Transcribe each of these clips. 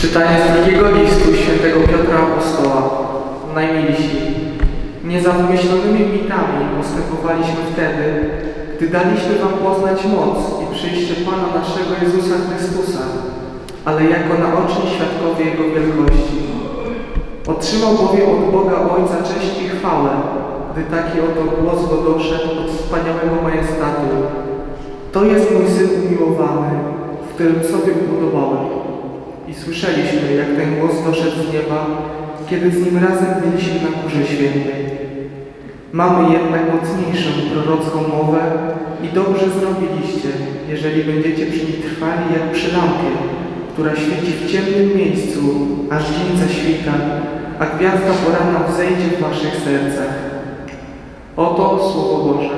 Czytanie z drugiego listu świętego Piotra Apostoła. Najmilsi, nie za wymyślonymi mitami postępowaliśmy wtedy, gdy daliśmy wam poznać moc i przyjście Pana naszego Jezusa Chrystusa, ale jako naoczni świadkowie Jego wielkości. Otrzymał bowiem od Boga Ojca cześć i chwałę, gdy taki oto głos go doszedł od wspaniałego majestatu. To jest mój Syn umiłowany, w którym sobie upodobałem. I słyszeliśmy, jak ten głos doszedł z nieba, kiedy z nim razem byliśmy na Górze Świętej. Mamy jednak mocniejszą prorocką mowę i dobrze zrobiliście, jeżeli będziecie przy niej trwali jak przy lampie, która świeci w ciemnym miejscu, aż dzień zaświta, a gwiazda poranna wzejdzie w waszych sercach. Oto Słowo Boże.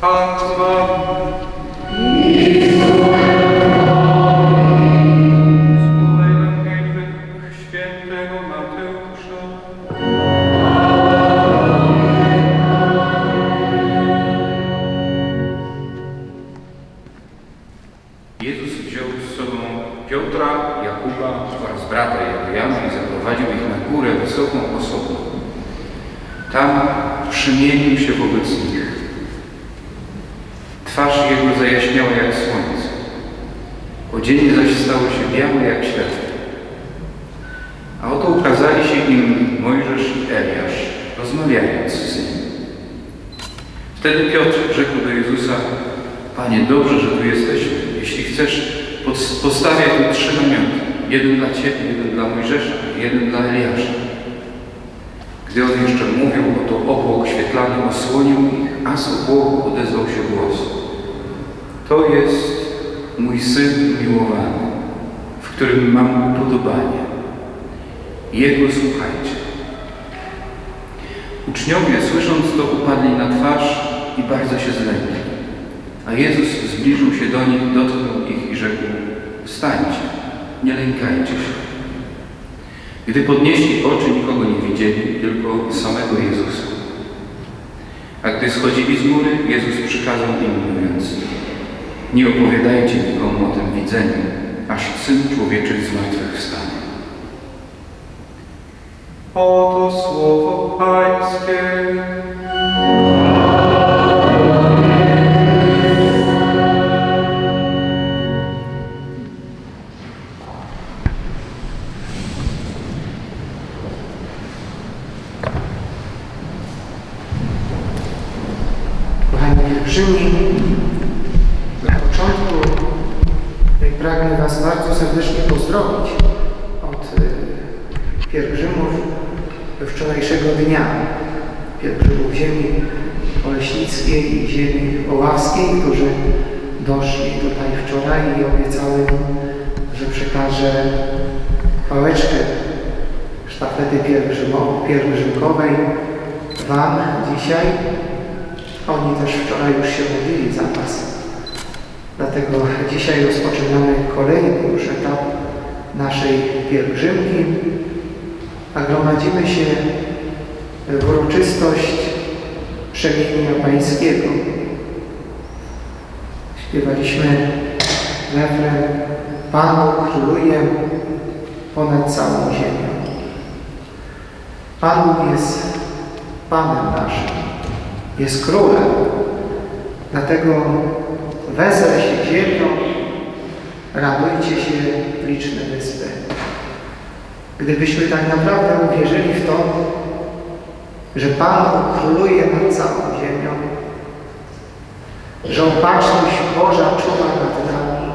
Pan z Jeśli chcesz, postawię tu trzy namioty. Jeden dla Ciebie, jeden dla Mojżesza, jeden dla Eliasza. Gdy on jeszcze mówił, oto obłok świetlany osłonił ich, a z obłoku odezwał się głos. To jest mój Syn miłowany, w którym mam upodobanie. Jego słuchajcie. Uczniowie, słysząc to, upadli na twarz i bardzo się zlękli. A Jezus zbliżył się do nich, dotknął ich i rzekł, wstańcie, nie lękajcie się. Gdy podnieśli oczy, nikogo nie widzieli, tylko samego Jezusa. A gdy schodzili z góry, Jezus przykazał im, mówiąc, nie opowiadajcie nikomu o tym widzeniu, aż Syn Człowieczy zmartwychwstanie. Oto słowo Pańskie. Pielgrzymkowej Wam dzisiaj. Oni też wczoraj już się modlili za Was. Dlatego dzisiaj rozpoczynamy kolejny już etap naszej pielgrzymki, a gromadzimy się w uroczystość przemienienia Pańskiego. Śpiewaliśmy refren Pan Bóg króluje ponad całą ziemią. Pan jest Panem naszym jest królem. Dlatego wesel się ziemią, radujcie się liczne wyspy. Gdybyśmy tak naprawdę uwierzyli w to, że Pan króluje nad całą ziemią, że opatrzność Boża czuwa nad nami,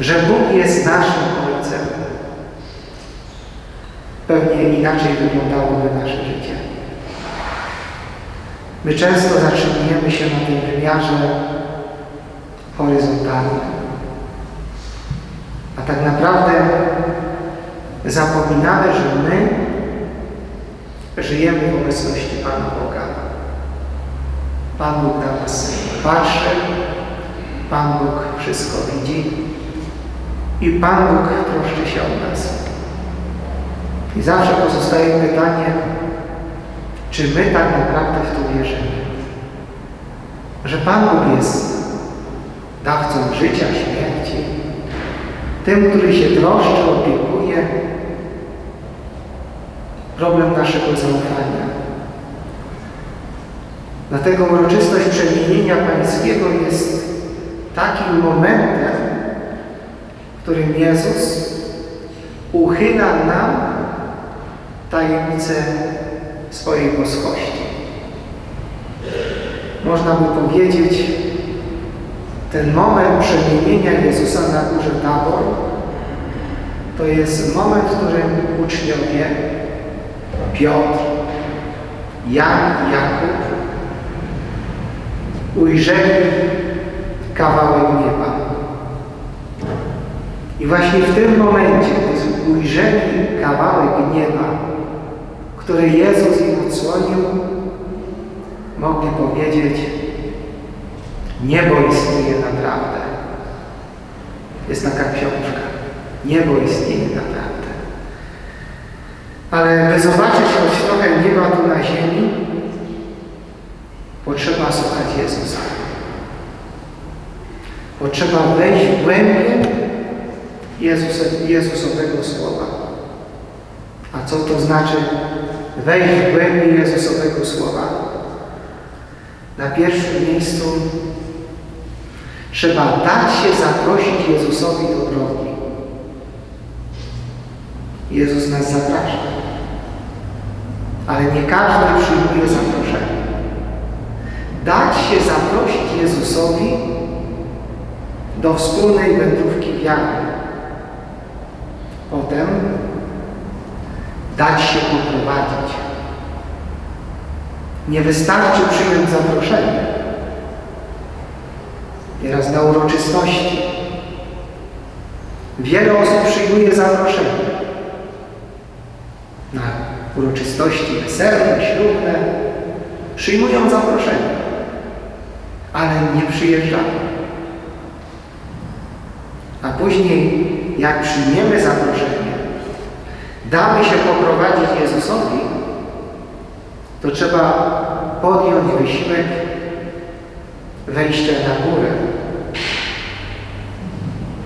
że Bóg jest naszym Ojcem, pewnie inaczej wyglądałoby nasze życie. My często zatrzymujemy się na tym wymiarze horyzontalnym. A tak naprawdę zapominamy, że my żyjemy w obecności Pana Boga. Pan Bóg na nas patrzy, Pan Bóg wszystko widzi i Pan Bóg troszczy się o nas. I zawsze pozostaje pytanie, czy my tak naprawdę w to wierzymy? Że Pan Bóg jest dawcą życia, śmierci, tym, który się troszczy, opiekuje. Problem naszego zaufania. Dlatego uroczystość przemienienia Pańskiego jest takim momentem, w którym Jezus uchyla nam tajemnicę swojej boskości. Można by powiedzieć, ten moment przemienienia Jezusa na górze Tabor to jest moment, w którym uczniowie Piotr, Jan i Jakub ujrzeli kawałek nieba. I właśnie w tym momencie, gdy ujrzeli kawałek nieba, który Jezus im odsłonił, mogli powiedzieć, niebo istnieje naprawdę. Jest taka książka. Niebo istnieje naprawdę. Ale by zobaczyć choć trochę nieba tu na ziemi, potrzeba słuchać Jezusa. Potrzeba wejść w głębię Jezusa, Jezusowego Słowa. A co to znaczy wejść w głębię Jezusowego Słowa? Na pierwszym miejscu trzeba dać się zaprosić Jezusowi do drogi. Jezus nas zaprasza. Ale nie każdy przyjmuje zaproszenie. Dać się zaprosić Jezusowi do wspólnej wędrówki wiary. Potem dać się poprowadzić. Nie wystarczy przyjąć zaproszenie. Nieraz na uroczystości. Wiele osób przyjmuje zaproszenie. Na uroczystości weselne, ślubne przyjmują zaproszenie, ale nie przyjeżdżają. A później, jak przyjmiemy zaproszenie, damy się poprowadzić Jezusowi, to trzeba podjąć wysiłek wejścia na górę.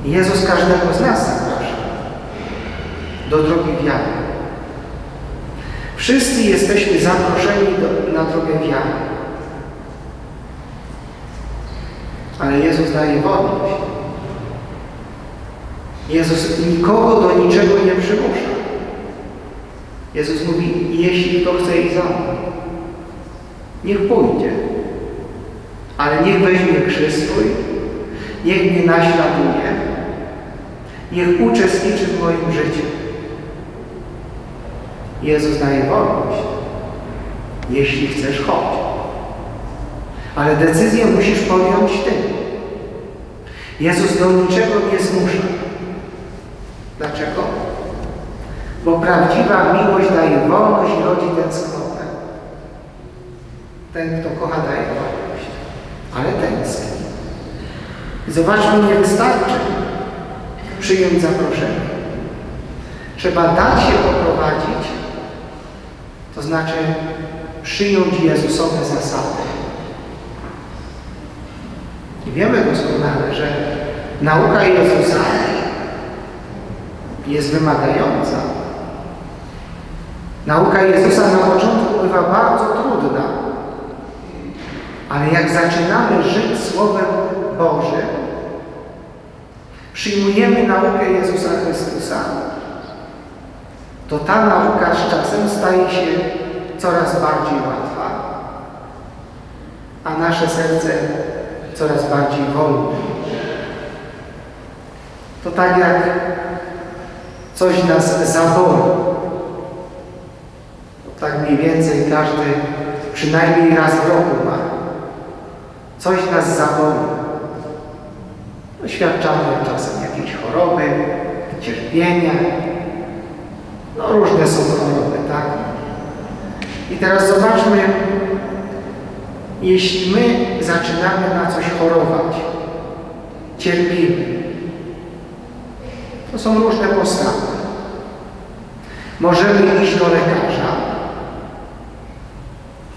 Jezus każdego z nas zaprasza do drogi wiary. Wszyscy jesteśmy zaproszeni do, na drogę wiary. Ale Jezus daje wolność. Jezus nikogo do niczego nie przymusza. Jezus mówi, jeśli kto chce iść za mną, niech pójdzie. Ale niech weźmie krzyż swój, niech mnie naśladuje, niech uczestniczy w moim życiu. Jezus daje wolność. Jeśli chcesz, chodź. Ale decyzję musisz podjąć Ty. Jezus do niczego nie zmusza. Dlaczego? Bo prawdziwa miłość daje wolność i rodzi tęsknotę. Ten, kto kocha, daje wolność. Ale tęskni. Zobaczmy, nie wystarczy przyjąć zaproszenie. Trzeba dać się poprowadzić, to znaczy przyjąć Jezusowe zasady. I wiemy doskonale, że nauka Jezusa jest wymagająca. Nauka Jezusa na początku bywa bardzo trudna, ale jak zaczynamy żyć Słowem Bożym, przyjmujemy naukę Jezusa Chrystusa, to ta nauka z czasem staje się coraz bardziej łatwa, a nasze serce coraz bardziej wolne. To tak jak coś nas zaboli. Tak mniej więcej każdy przynajmniej raz w roku ma. Coś nas zaboli. Doświadczamy czasem jakiejś choroby, cierpienia. No różne są choroby, tak? I teraz zobaczmy, jeśli my zaczynamy na coś chorować, cierpimy, to są różne postawy. Możemy iść do lekarza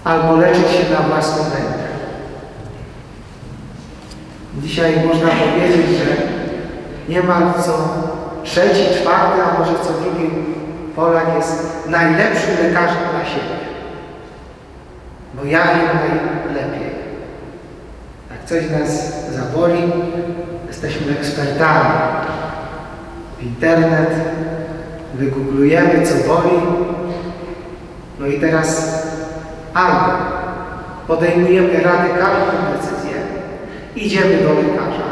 albo leczyć się na własną rękę. Dzisiaj można powiedzieć, że niemal co trzeci, czwarty, a może co drugi Polak jest najlepszym lekarzem na siebie. Bo ja wiem najlepiej. Jak coś nas zaboli, jesteśmy ekspertami. W internet, wygooglujemy, co boli. No i teraz albo podejmujemy radykalną decyzję, idziemy do lekarza,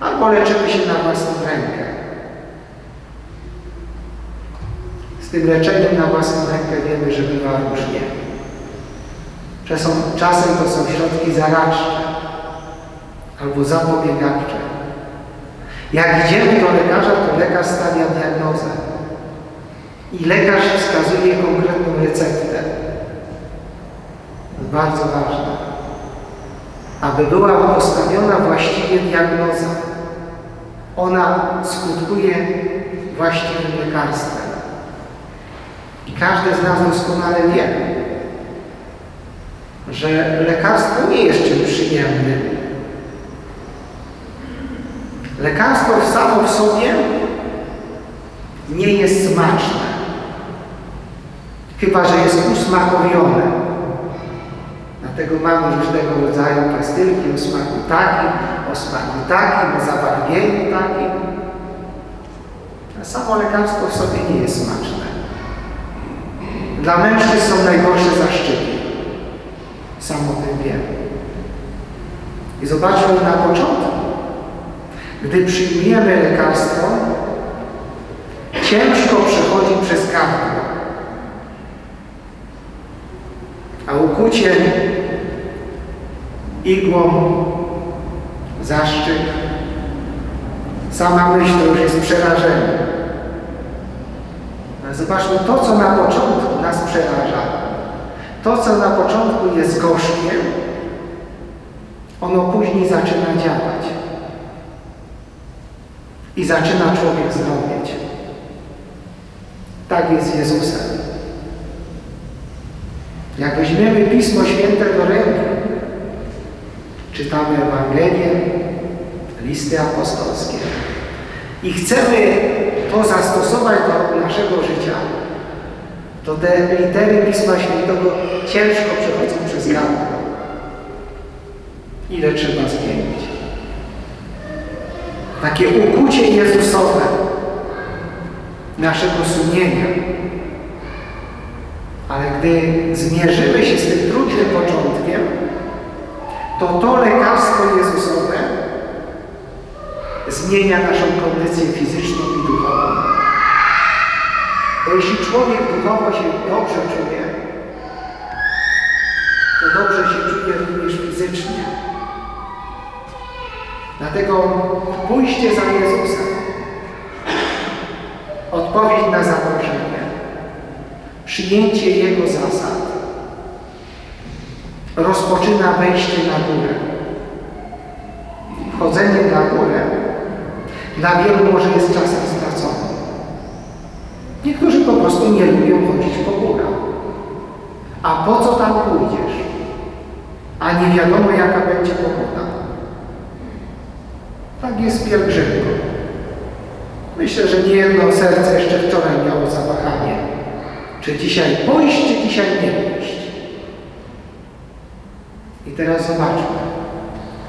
albo leczymy się na własną rękę. Z tym leczeniem na własną rękę wiemy, że bywa różnie. Czasem, to są środki zaradcze albo zapobiegawcze. Jak idziemy do lekarza, to lekarz stawia diagnozę i lekarz wskazuje konkretną receptę. Bardzo ważne. Aby była postawiona właściwie diagnoza, ona skutkuje właściwym lekarstwem. I każdy z nas doskonale wie, że lekarstwo nie jest czymś przyjemnym. Lekarstwo samo w sobie nie jest smaczne, chyba że jest usmakowione. Dlatego mamy różnego rodzaju pastylki o smaku takim, o smaku takim, o zabarwieniu takim. A samo lekarstwo w sobie nie jest smaczne. Dla mężczyzn są najgorsze zaszczyty. Sam o tym wiem. I zobaczmy na początku. Gdy przyjmujemy lekarstwo, ciężko przechodzi przez gardło. A ukucie igłą, zaszczyt, sama myśl to już jest przerażenie. Zobaczmy, to co na początku nas przeraża, to co na początku jest gorzkie, ono później zaczyna działać. I zaczyna człowiek zdrowieć. Tak jest z Jezusem. Jak weźmiemy Pismo Święte do ręki, czytamy Ewangelię, listy apostolskie i chcemy to zastosować do naszego życia, to te litery Pisma Świętego ciężko przechodzą przez gardło. Ile trzeba zmienić? Takie ukucie Jezusowe naszego sumienia. Ale gdy zmierzymy się z tym trudnym początkiem, to to lekarstwo Jezusowe zmienia naszą kondycję fizyczną i duchową. Bo jeśli człowiek duchowo się dobrze czuje, to dobrze się czuje również fizycznie. Dlatego pójście za Jezusem, odpowiedź na zaproszenie, przyjęcie Jego zasad, rozpoczyna wejście na górę. Wchodzenie na górę dla wielu może jest czasem stracone. Niektórzy po prostu nie lubią chodzić po górach. A po co tam pójdziesz? A nie wiadomo jaka będzie pogoda. Tak jest z pielgrzymką. Myślę, że nie jedno serce jeszcze wczoraj miało zawahanie. Czy dzisiaj pójść, czy dzisiaj nie teraz zobaczmy,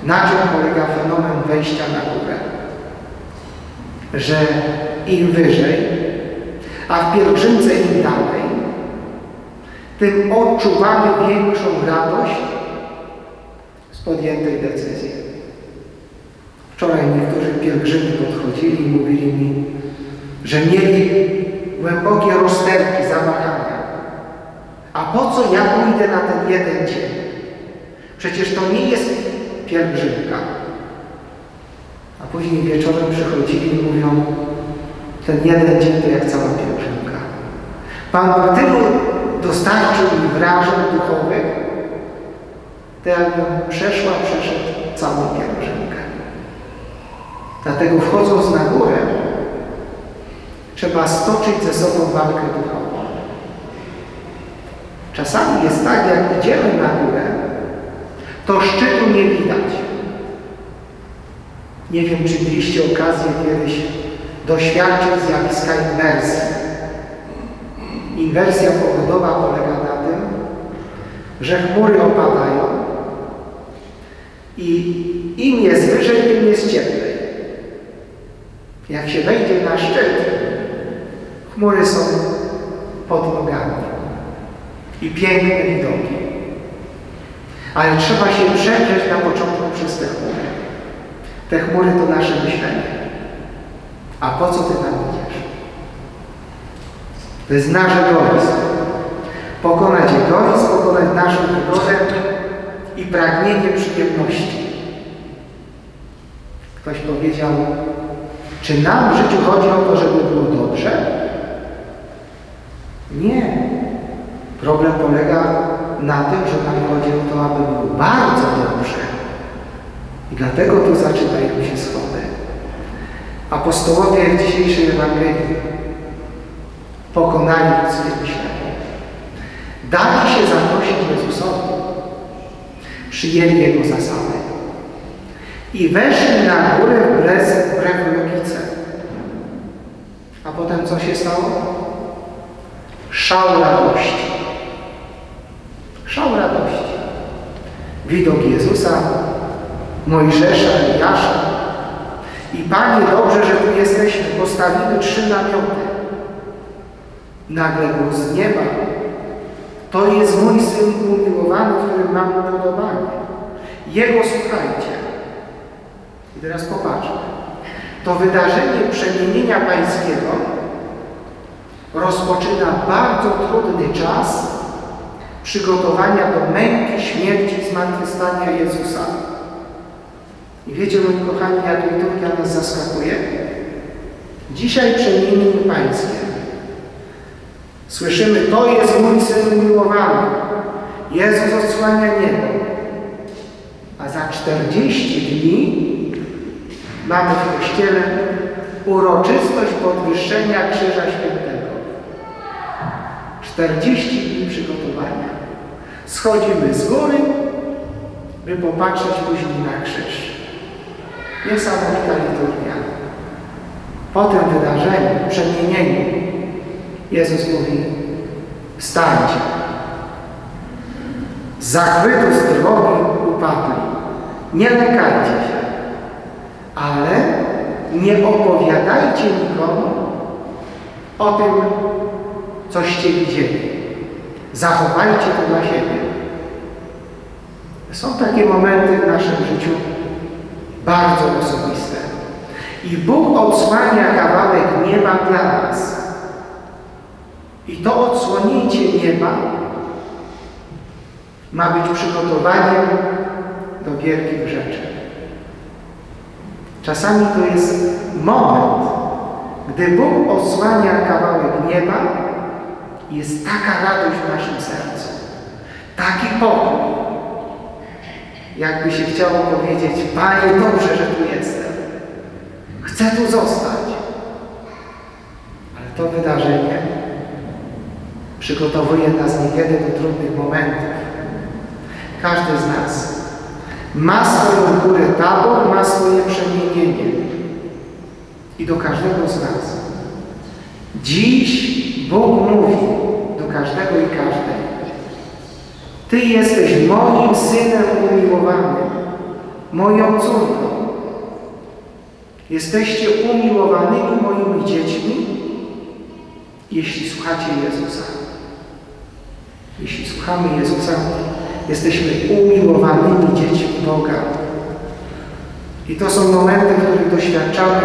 na czym polega fenomen wejścia na górę. Że im wyżej, a w pielgrzymce im dalej, tym odczuwamy większą radość z podjętej decyzji. Wczoraj niektórzy pielgrzymi podchodzili i mówili mi, że mieli głębokie rozterki, zawahania. A po co ja pójdę na ten jeden dzień? Przecież to nie jest pielgrzymka. A później wieczorem przychodzili i mówią, ten jeden dzień to jak cała pielgrzymka. Pan Bóg tylu dostarczył mi wrażeń duchowych, to przeszła, przeszedł całą pielgrzymkę. Dlatego wchodząc na górę, trzeba stoczyć ze sobą walkę duchową. Czasami jest tak, jak idziemy na górę, to szczytu nie widać. Nie wiem, czy mieliście okazję kiedyś doświadczyć zjawiska inwersji. Inwersja pogodowa polega na tym, że chmury opadają i im jest wyżej, tym jest cieplej. Jak się wejdzie na szczyt, chmury są pod nogami i piękne widoki. Ale trzeba się przegrzeć na początku przez te chmury. Te chmury to nasze myślenie. A po co ty tam idziesz? To jest nasz egoizm. Pokonać egoizm, pokonać naszą wygodę i pragnienie przyjemności. Ktoś powiedział, czy nam w życiu chodzi o to, żeby było dobrze? Nie. Problem polega na tym, że nam chodzi o to, aby było bardzo dobrze. I dlatego tu zaczynają się schody. Apostołowie w dzisiejszej Ewangelii pokonali ludzkie myślenie. Dali się zaprosić Jezusowi. Przyjęli Jego zasady. I weszli na górę wbrew, wbrew logice. A potem co się stało? Szał radości. Szał radości. Widok Jezusa, Mojżesza, Eliasza. I Panie, dobrze, że tu jesteśmy. Postawimy trzy namioty. Nagle głos z nieba. To jest mój Syn umiłowany, w którym mam upodobanie. Jego słuchajcie. I teraz popatrzmy. To wydarzenie przemienienia pańskiego rozpoczyna bardzo trudny czas przygotowania do męki, śmierci zmartwychwstania Jezusa. I wiecie, moi kochani, jak liturgia nas zaskakuje? Dzisiaj przemienienie Pańskie. Słyszymy, to jest mój Syn umiłowany. Jezus odsłania niebo. A za 40 dni mamy w Kościele uroczystość podwyższenia Krzyża Świętego. 40 dni przygotowania. Schodzimy z góry, by popatrzeć później na krzyż. Niesamowita liturgia. Po tym wydarzeniu, przemienieniu, Jezus mówi, wstańcie. Z zachwytu z trwogi upadli. Nie lękajcie się, ale nie opowiadajcie nikomu o tym, coście widzieli. Zachowajcie to dla siebie. Są takie momenty w naszym życiu bardzo osobiste. I Bóg odsłania kawałek nieba dla nas. I to odsłonięcie nieba ma być przygotowaniem do wielkich rzeczy. Czasami to jest moment, gdy Bóg odsłania kawałek nieba, jest taka radość w naszym sercu, taki pokój, jakby się chciało powiedzieć, Panie, dobrze, że tu jestem. Chcę tu zostać. Ale to wydarzenie przygotowuje nas niekiedy do trudnych momentów. Każdy z nas ma swoją górę tabor, ma swoje przemienienie. I do każdego z nas. Dziś Bóg mówi do każdego i każdej. Ty jesteś moim synem umiłowanym, moją córką. Jesteście umiłowanymi moimi dziećmi, jeśli słuchacie Jezusa. Jeśli słuchamy Jezusa, jesteśmy umiłowanymi dziećmi Boga. I to są momenty, w których doświadczamy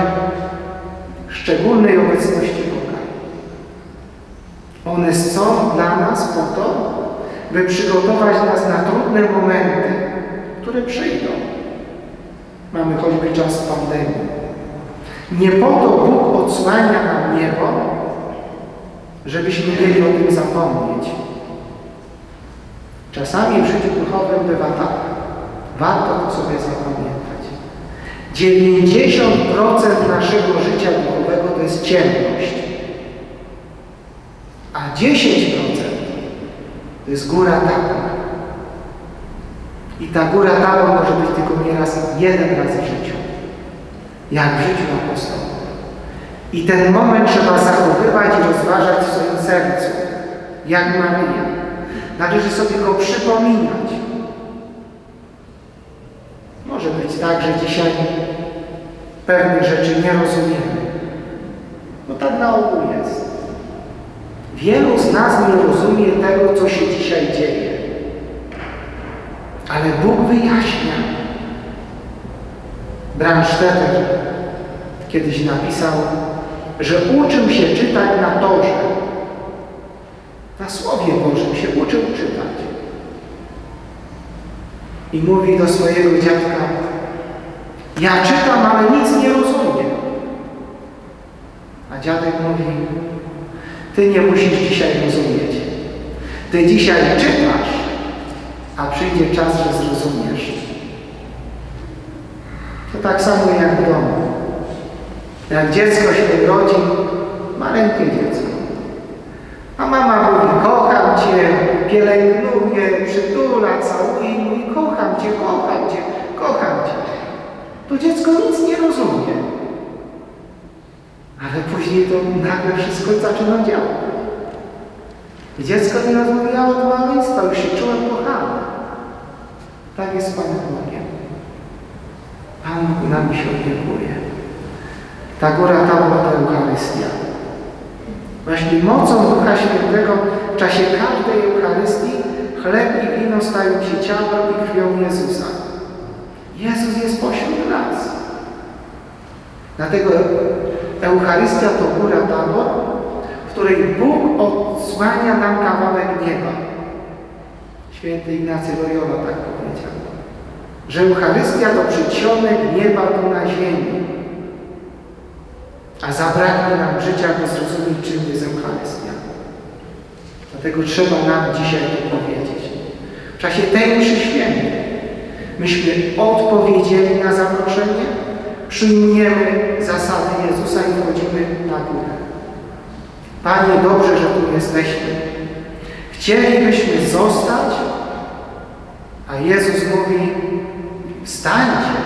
szczególnej obecności. One są dla nas po to, by przygotować nas na trudne momenty, które przyjdą. Mamy choćby czas pandemii. Nie po to Bóg odsłania nam niebo, żebyśmy mieli o tym zapomnieć. Czasami w życiu duchowym bywa tak. Warto to sobie zapamiętać. 90% naszego życia duchowego to jest ciemność. A 10% to jest góra tabor. I ta góra tabor może być tylko nieraz jeden raz w życiu. Jak w życiu apostołów. I ten moment trzeba zachowywać i rozważać w swoim sercu. Jak Maryja. Należy sobie go przypominać. Może być tak, że dzisiaj pewnych rzeczy nie rozumiemy. No tak na ogół. Wielu z nas nie rozumie tego, co się dzisiaj dzieje. Ale Bóg wyjaśnia. Brandstetter kiedyś napisał, że uczył się czytać na torze. Na Słowie Bożym się uczył czytać. I mówi do swojego dziadka, ja czytam, ale nic nie rozumiem. A dziadek mówi, ty nie musisz dzisiaj rozumieć. Ty dzisiaj czytasz, a przyjdzie czas, że zrozumiesz. To tak samo jak w domu. Jak dziecko się rodzi, maleńkie dziecko. A mama mówi, kocham Cię, pielęgnuje, przytula, całuje i mówi, kocham Cię, kocham Cię, kocham Cię. To dziecko nic nie rozumie. Ale później to nagle wszystko zaczyna działać. Dziecko nie rozmawiało od maleństwa, już się czułem kochany. Tak jest z Panem Bogiem. Pan Bóg nami się opiekuje. Ta góra tabor to Eucharystia. Właśnie mocą Ducha Świętego w czasie każdej Eucharystii chleb i wino stają się ciałem i krwią Jezusa. Jezus jest pośród nas. Dlatego Eucharystia to góra tabor, w której Bóg odsłania nam kawałek nieba. Święty Ignacy Loyola tak powiedział, że Eucharystia to przedsionek nieba tu na ziemi, a zabraknie nam życia, by zrozumieć, czym jest Eucharystia. Dlatego trzeba nam dzisiaj to powiedzieć. W czasie tej mszy świętej myśmy odpowiedzieli na zaproszenie, przyjmujemy zasady Jezusa i wchodzimy na górę. Panie, dobrze, że tu jesteśmy. Chcielibyśmy zostać, a Jezus mówi, wstańcie,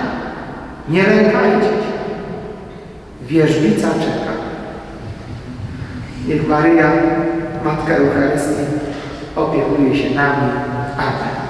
nie lękajcie się. Wierzbica czeka. Niech Maryja, Matka Eucharystii, opiekuje się nami. Amen.